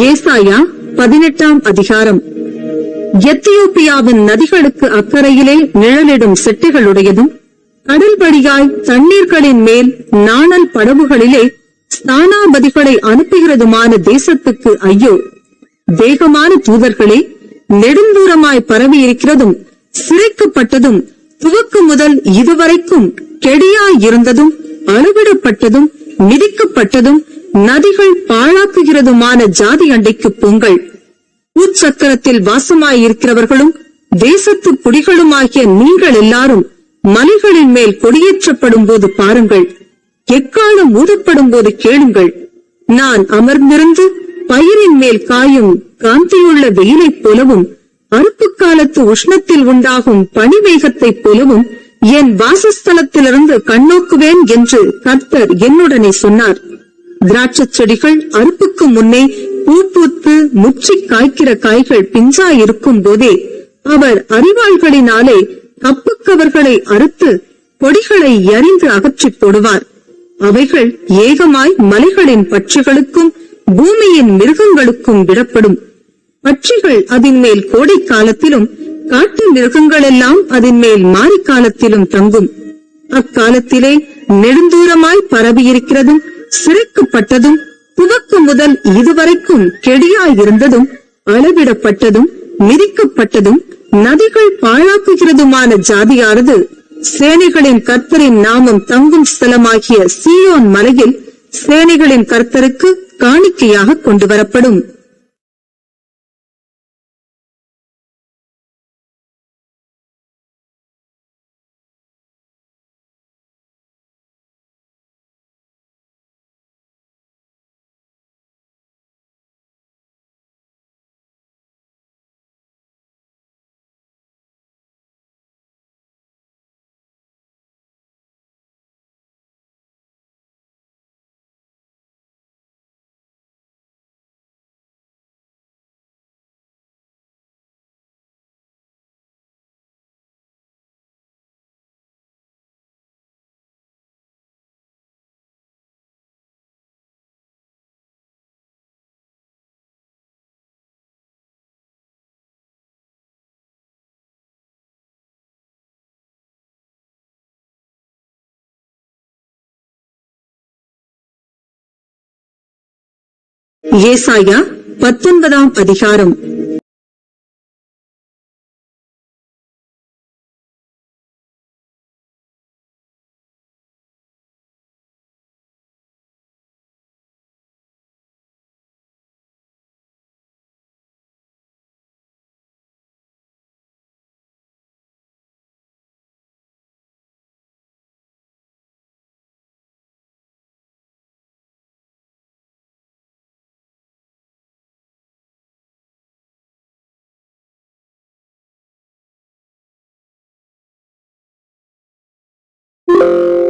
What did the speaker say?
ஏசாயா பதினெட்டாம் அதிகாரம். எத்தியோப்பியாவின் நதிகளுக்கு அக்கறையிலே நிழலிடும் செட்டுகளுடையதும் கடல் வழியாய் தண்ணீர்களின் மேல் நாணல் படவுகளிலே ஸ்தானாபதிகளை அனுப்புகிறதுமான தேசத்துக்கு ஐயோ. வேகமான தூதர்களே நெடுந்தூரமாய் பரவி இருக்கிறதும் சிறைக்கப்பட்டதும் துவக்கு முதல் இதுவரைக்கும் கெடியாய் இருந்ததும் அளவிடப்பட்டதும் மிதிக்கப்பட்டதும் நதிகள் பாழாக்குகிறதுமான ஜாதி அண்டைக்கு பொங்கல். உச்சக்கரத்தில் வாசமாயிருக்கிறவர்களும் தேசத்து குடிகளுமாகிய நீங்கள் எல்லாரும் மலைகளின் மேல் கொடியேற்றப்படும் போது பாருங்கள். எக்காலம் ஊதப்படும் போது கேளுங்கள். நான் அமர்ந்திருந்து பயிரின் மேல் காயும் காந்தியுள்ள வெயிலைப் போலவும் அறுப்பு காலத்து உஷ்ணத்தில் உண்டாகும் பனிவேகத்தைப் போலவும் என் வாசஸ்தலத்திலிருந்து கண்ணோக்குவேன் என்று கர்த்தர் என்னுடனே சொன்னார். திராட்சை செடிகள் அறுப்புக்கு முன்னே பூ பூத்து முற்றி காய்க்கிற காய்கள் பிஞ்சா இருக்கும் போதே அவர் அறிவாள்களினாலே கப்புக்கவர்களை அறுத்து கொடிகளை எறிந்து அகற்றி போடுவார். அவைகள் ஏகமாய் மலைகளின் பட்சிகளுக்கும் பூமியின் மிருகங்களுக்கும் விடப்படும். பட்சிகள் அதன் மேல் கோடை காலத்திலும் காட்டு மிருகங்கள் எல்லாம் அதன் மேல் மாரி காலத்திலும் தங்கும். அக்காலத்திலே நெடுந்தூரமாய் பரவியிருக்கிறதும் சிறுக்கப்பட்டதும் துவக்கு முதல் இதுவரைக்கும் கெடியாயிருந்ததும் அளவிடப்பட்டதும் மிதிக்கப்பட்டதும் நதிகள் பாழாக்குகிறதுமான ஜாதியானது சேனைகளின் கர்த்தரின் நாமம் தங்கும் ஸ்தலமாகிய சீயோன் மலையில் சேனைகளின் கர்த்தருக்கு காணிக்கையாக கொண்டு வரப்படும் ஏசாயா பத்தொன்பதாம் அதிகாரம். you.